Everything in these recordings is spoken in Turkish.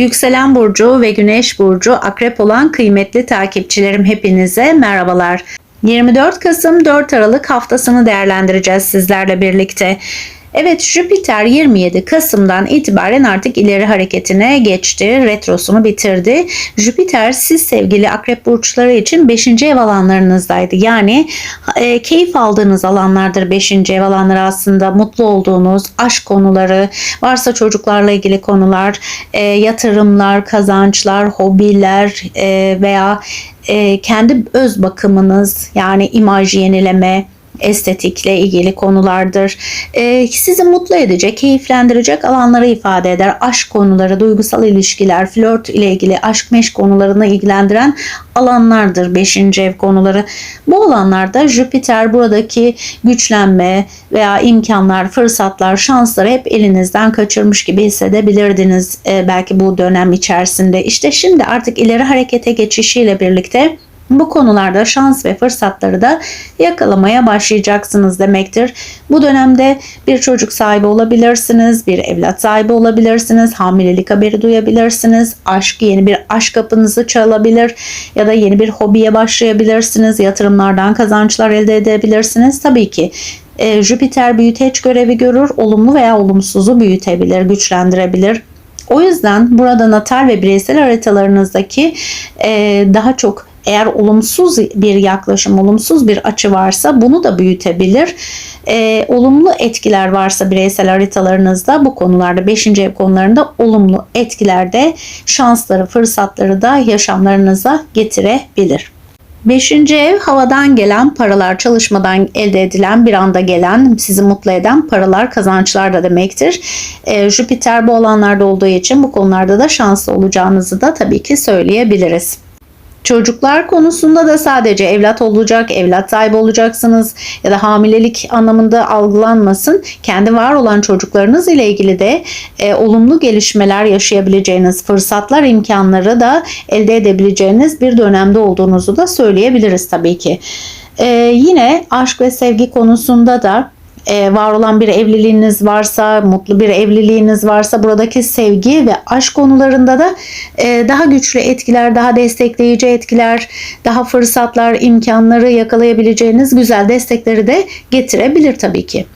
Yükselen burcu ve güneş burcu akrep olan kıymetli takipçilerim hepinize merhabalar. 24 Kasım 4 Aralık haftasını değerlendireceğiz sizlerle birlikte. Evet Jüpiter 27 Kasım'dan itibaren artık ileri hareketine geçti. Retrosunu bitirdi. Jüpiter siz sevgili akrep burçları için 5. ev alanlarınızdaydı. Yani e, keyif aldığınız alanlardır 5. ev alanları aslında. Mutlu olduğunuz aşk konuları, varsa çocuklarla ilgili konular, e, yatırımlar, kazançlar, hobiler e, veya e, kendi öz bakımınız yani imaj yenileme, estetikle ilgili konulardır. Ee, sizi mutlu edecek, keyiflendirecek alanları ifade eder. Aşk konuları, duygusal ilişkiler, flört ile ilgili aşk meşk konularını ilgilendiren alanlardır 5. ev konuları. Bu alanlarda Jüpiter buradaki güçlenme veya imkanlar, fırsatlar, şansları hep elinizden kaçırmış gibi hissedebilirdiniz e, belki bu dönem içerisinde. İşte şimdi artık ileri harekete geçişiyle birlikte bu konularda şans ve fırsatları da yakalamaya başlayacaksınız demektir. Bu dönemde bir çocuk sahibi olabilirsiniz, bir evlat sahibi olabilirsiniz, hamilelik haberi duyabilirsiniz, aşk yeni bir aşk kapınızı çalabilir ya da yeni bir hobiye başlayabilirsiniz, yatırımlardan kazançlar elde edebilirsiniz. Tabii ki e, Jüpiter büyüteç görevi görür, olumlu veya olumsuzu büyütebilir, güçlendirebilir. O yüzden burada natal ve bireysel haritalarınızdaki e, daha çok eğer olumsuz bir yaklaşım, olumsuz bir açı varsa bunu da büyütebilir. Ee, olumlu etkiler varsa bireysel haritalarınızda bu konularda 5. ev konularında olumlu etkilerde şansları, fırsatları da yaşamlarınıza getirebilir. Beşinci ev havadan gelen paralar, çalışmadan elde edilen bir anda gelen, sizi mutlu eden paralar, kazançlar da demektir. E, Jüpiter bu alanlarda olduğu için bu konularda da şanslı olacağınızı da tabii ki söyleyebiliriz. Çocuklar konusunda da sadece evlat olacak, evlat sahibi olacaksınız ya da hamilelik anlamında algılanmasın. Kendi var olan çocuklarınız ile ilgili de e, olumlu gelişmeler yaşayabileceğiniz, fırsatlar, imkanları da elde edebileceğiniz bir dönemde olduğunuzu da söyleyebiliriz tabii ki. E, yine aşk ve sevgi konusunda da e, var olan bir evliliğiniz varsa, mutlu bir evliliğiniz varsa buradaki sevgi ve aşk konularında da e, daha güçlü etkiler, daha destekleyici etkiler, daha fırsatlar, imkanları yakalayabileceğiniz güzel destekleri de getirebilir tabii ki.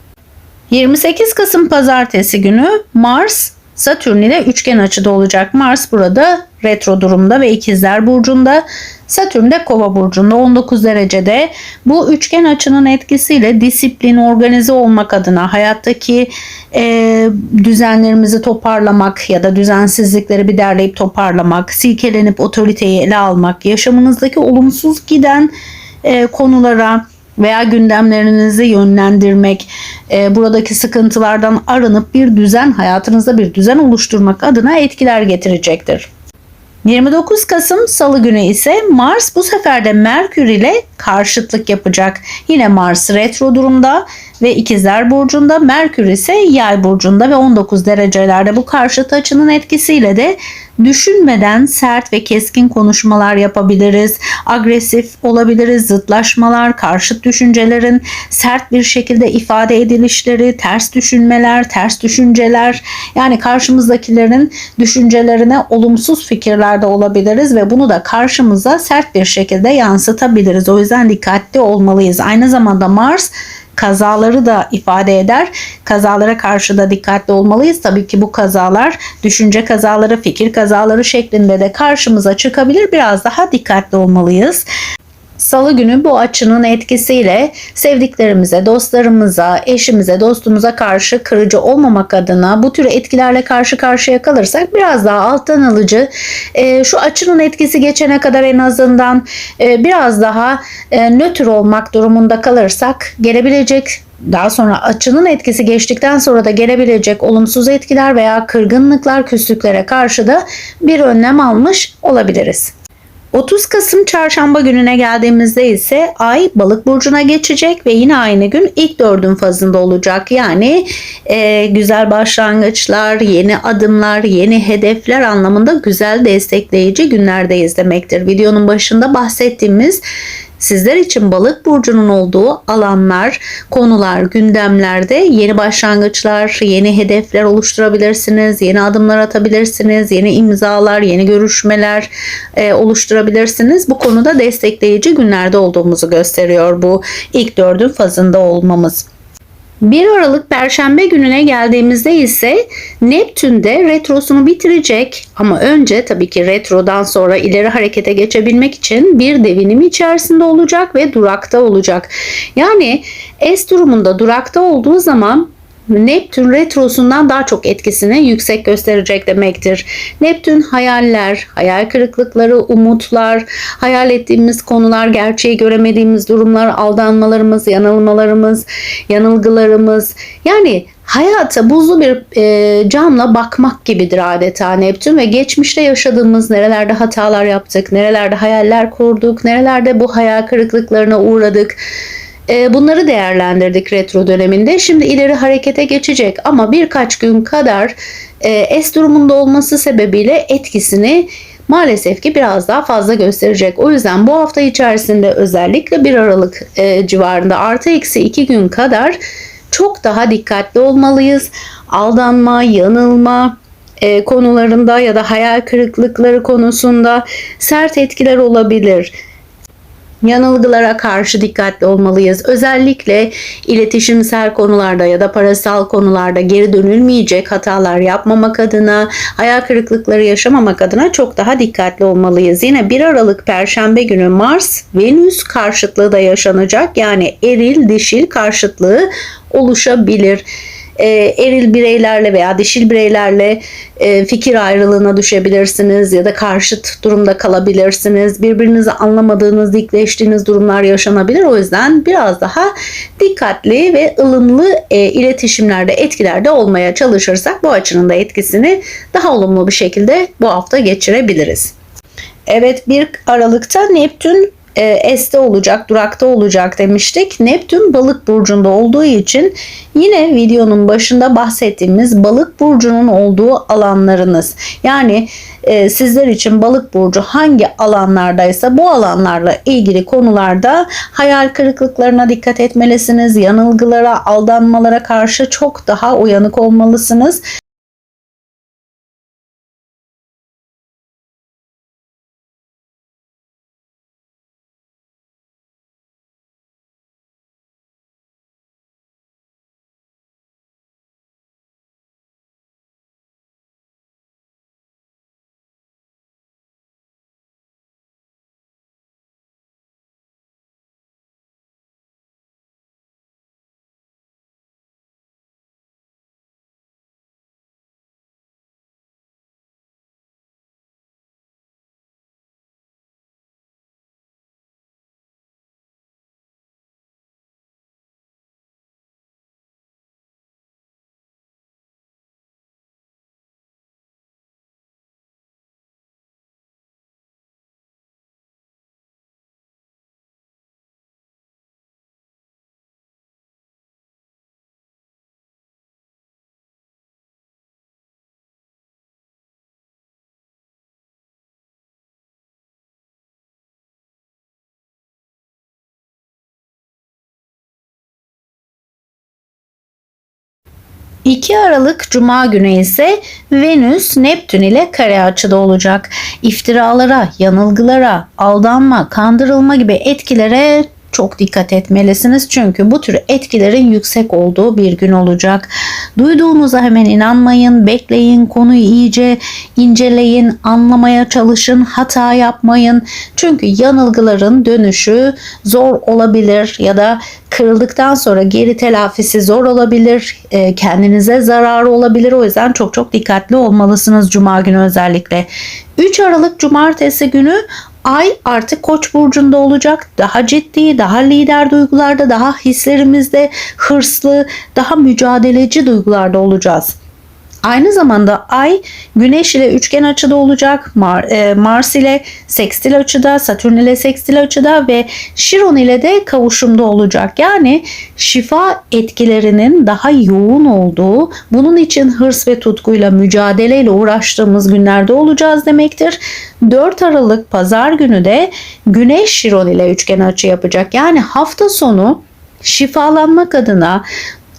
28 Kasım pazartesi günü Mars Satürn ile üçgen açıda olacak. Mars burada retro durumda ve ikizler burcunda. Satürn de kova burcunda 19 derecede. Bu üçgen açının etkisiyle disiplin, organize olmak adına hayattaki e, düzenlerimizi toparlamak ya da düzensizlikleri bir derleyip toparlamak, silkelenip otoriteyi ele almak, yaşamınızdaki olumsuz giden e, konulara veya gündemlerinizi yönlendirmek, e, buradaki sıkıntılardan arınıp bir düzen, hayatınızda bir düzen oluşturmak adına etkiler getirecektir. 29 Kasım Salı günü ise Mars bu sefer de Merkür ile karşıtlık yapacak. Yine Mars retro durumda ve ikizler burcunda Merkür ise yay burcunda ve 19 derecelerde bu karşıt açının etkisiyle de düşünmeden sert ve keskin konuşmalar yapabiliriz. Agresif olabiliriz. Zıtlaşmalar, karşıt düşüncelerin sert bir şekilde ifade edilişleri, ters düşünmeler, ters düşünceler yani karşımızdakilerin düşüncelerine olumsuz fikirlerde olabiliriz ve bunu da karşımıza sert bir şekilde yansıtabiliriz. O yüzden dikkatli olmalıyız. Aynı zamanda Mars kazaları da ifade eder. Kazalara karşı da dikkatli olmalıyız. Tabii ki bu kazalar düşünce kazaları, fikir kazaları şeklinde de karşımıza çıkabilir. Biraz daha dikkatli olmalıyız. Salı günü bu açının etkisiyle sevdiklerimize, dostlarımıza, eşimize, dostumuza karşı kırıcı olmamak adına bu tür etkilerle karşı karşıya kalırsak biraz daha alttan alıcı e, şu açının etkisi geçene kadar en azından e, biraz daha e, nötr olmak durumunda kalırsak gelebilecek daha sonra açının etkisi geçtikten sonra da gelebilecek olumsuz etkiler veya kırgınlıklar, küslüklere karşı da bir önlem almış olabiliriz. 30 Kasım çarşamba gününe geldiğimizde ise ay balık burcuna geçecek ve yine aynı gün ilk dördün fazında olacak. Yani e, güzel başlangıçlar, yeni adımlar, yeni hedefler anlamında güzel destekleyici günlerdeyiz demektir. Videonun başında bahsettiğimiz sizler için balık burcunun olduğu alanlar, konular, gündemlerde yeni başlangıçlar, yeni hedefler oluşturabilirsiniz, yeni adımlar atabilirsiniz, yeni imzalar, yeni görüşmeler e, oluşturabilirsiniz. Bu konuda destekleyici günlerde olduğumuzu gösteriyor bu ilk dördün fazında olmamız. 1 Aralık Perşembe gününe geldiğimizde ise Neptün de retrosunu bitirecek ama önce tabii ki retrodan sonra ileri harekete geçebilmek için bir devinim içerisinde olacak ve durakta olacak. Yani S durumunda durakta olduğu zaman Neptün retrosundan daha çok etkisini yüksek gösterecek demektir. Neptün hayaller, hayal kırıklıkları, umutlar, hayal ettiğimiz konular, gerçeği göremediğimiz durumlar, aldanmalarımız, yanılmalarımız, yanılgılarımız. Yani hayata buzlu bir e, camla bakmak gibidir adeta Neptün ve geçmişte yaşadığımız nerelerde hatalar yaptık, nerelerde hayaller kurduk, nerelerde bu hayal kırıklıklarına uğradık bunları değerlendirdik retro döneminde. Şimdi ileri harekete geçecek ama birkaç gün kadar e, S durumunda olması sebebiyle etkisini maalesef ki biraz daha fazla gösterecek. O yüzden bu hafta içerisinde özellikle 1 Aralık e, civarında artı eksi 2 gün kadar çok daha dikkatli olmalıyız. Aldanma, yanılma, konularında ya da hayal kırıklıkları konusunda sert etkiler olabilir yanılgılara karşı dikkatli olmalıyız. Özellikle iletişimsel konularda ya da parasal konularda geri dönülmeyecek hatalar yapmamak adına, hayal kırıklıkları yaşamamak adına çok daha dikkatli olmalıyız. Yine 1 Aralık Perşembe günü Mars Venüs karşıtlığı da yaşanacak. Yani eril dişil karşıtlığı oluşabilir e, eril bireylerle veya dişil bireylerle e, fikir ayrılığına düşebilirsiniz ya da karşıt durumda kalabilirsiniz. Birbirinizi anlamadığınız, dikleştiğiniz durumlar yaşanabilir. O yüzden biraz daha dikkatli ve ılımlı e, iletişimlerde, etkilerde olmaya çalışırsak bu açının da etkisini daha olumlu bir şekilde bu hafta geçirebiliriz. Evet 1 Aralık'ta Neptün e, S'te olacak, durakta olacak demiştik. Neptün balık burcunda olduğu için yine videonun başında bahsettiğimiz balık burcunun olduğu alanlarınız. Yani e, sizler için balık burcu hangi alanlardaysa bu alanlarla ilgili konularda hayal kırıklıklarına dikkat etmelisiniz. Yanılgılara, aldanmalara karşı çok daha uyanık olmalısınız. 2 Aralık Cuma günü ise Venüs Neptün ile kare açıda olacak. İftiralara, yanılgılara, aldanma, kandırılma gibi etkilere çok dikkat etmelisiniz. Çünkü bu tür etkilerin yüksek olduğu bir gün olacak. Duyduğunuza hemen inanmayın, bekleyin, konuyu iyice inceleyin, anlamaya çalışın, hata yapmayın. Çünkü yanılgıların dönüşü zor olabilir ya da kırıldıktan sonra geri telafisi zor olabilir. E, kendinize zararı olabilir. O yüzden çok çok dikkatli olmalısınız cuma günü özellikle. 3 Aralık cumartesi günü Ay artık Koç burcunda olacak. Daha ciddi, daha lider duygularda, daha hislerimizde hırslı, daha mücadeleci duygularda olacağız. Aynı zamanda Ay Güneş ile üçgen açıda olacak. Mar- e, Mars ile sekstil açıda, Satürn ile sekstil açıda ve Şiron ile de kavuşumda olacak. Yani şifa etkilerinin daha yoğun olduğu, bunun için hırs ve tutkuyla mücadeleyle uğraştığımız günlerde olacağız demektir. 4 Aralık pazar günü de Güneş Şiron ile üçgen açı yapacak. Yani hafta sonu şifalanmak adına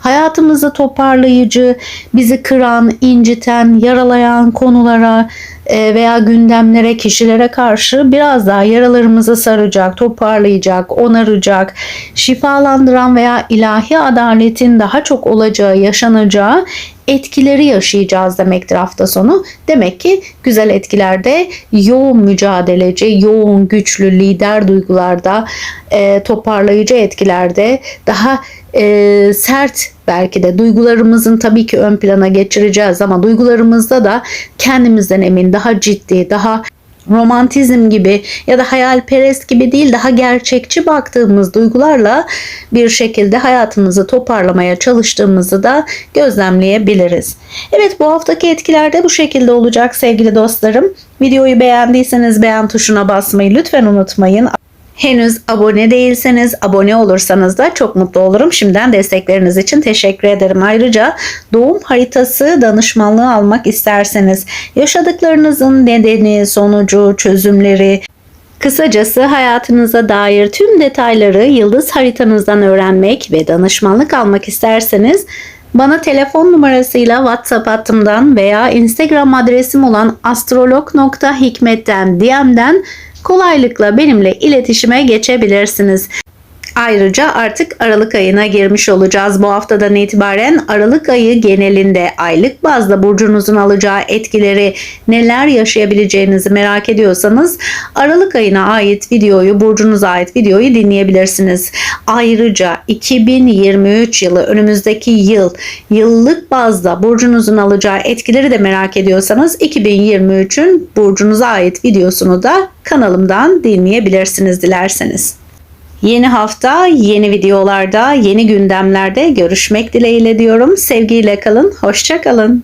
hayatımızı toparlayıcı, bizi kıran, inciten, yaralayan konulara e, veya gündemlere, kişilere karşı biraz daha yaralarımızı saracak, toparlayacak, onaracak, şifalandıran veya ilahi adaletin daha çok olacağı, yaşanacağı etkileri yaşayacağız demektir hafta sonu. Demek ki güzel etkilerde yoğun mücadeleci, yoğun güçlü lider duygularda, e, toparlayıcı etkilerde, daha e, sert belki de duygularımızın tabii ki ön plana geçireceğiz ama duygularımızda da kendimizden emin, daha ciddi, daha romantizm gibi ya da hayalperest gibi değil daha gerçekçi baktığımız duygularla bir şekilde hayatımızı toparlamaya çalıştığımızı da gözlemleyebiliriz. Evet bu haftaki etkiler de bu şekilde olacak sevgili dostlarım. Videoyu beğendiyseniz beğen tuşuna basmayı lütfen unutmayın. Henüz abone değilseniz abone olursanız da çok mutlu olurum. Şimdiden destekleriniz için teşekkür ederim. Ayrıca doğum haritası danışmanlığı almak isterseniz yaşadıklarınızın nedeni, sonucu, çözümleri, Kısacası hayatınıza dair tüm detayları yıldız haritanızdan öğrenmek ve danışmanlık almak isterseniz bana telefon numarasıyla WhatsApp hattımdan veya Instagram adresim olan astrolog.hikmet'ten DM'den kolaylıkla benimle iletişime geçebilirsiniz. Ayrıca artık Aralık ayına girmiş olacağız. Bu haftadan itibaren Aralık ayı genelinde aylık bazda burcunuzun alacağı etkileri neler yaşayabileceğinizi merak ediyorsanız Aralık ayına ait videoyu, burcunuza ait videoyu dinleyebilirsiniz. Ayrıca 2023 yılı önümüzdeki yıl yıllık bazda burcunuzun alacağı etkileri de merak ediyorsanız 2023'ün burcunuza ait videosunu da kanalımdan dinleyebilirsiniz dilerseniz. Yeni hafta, yeni videolarda, yeni gündemlerde görüşmek dileğiyle diyorum. Sevgiyle kalın, hoşça kalın.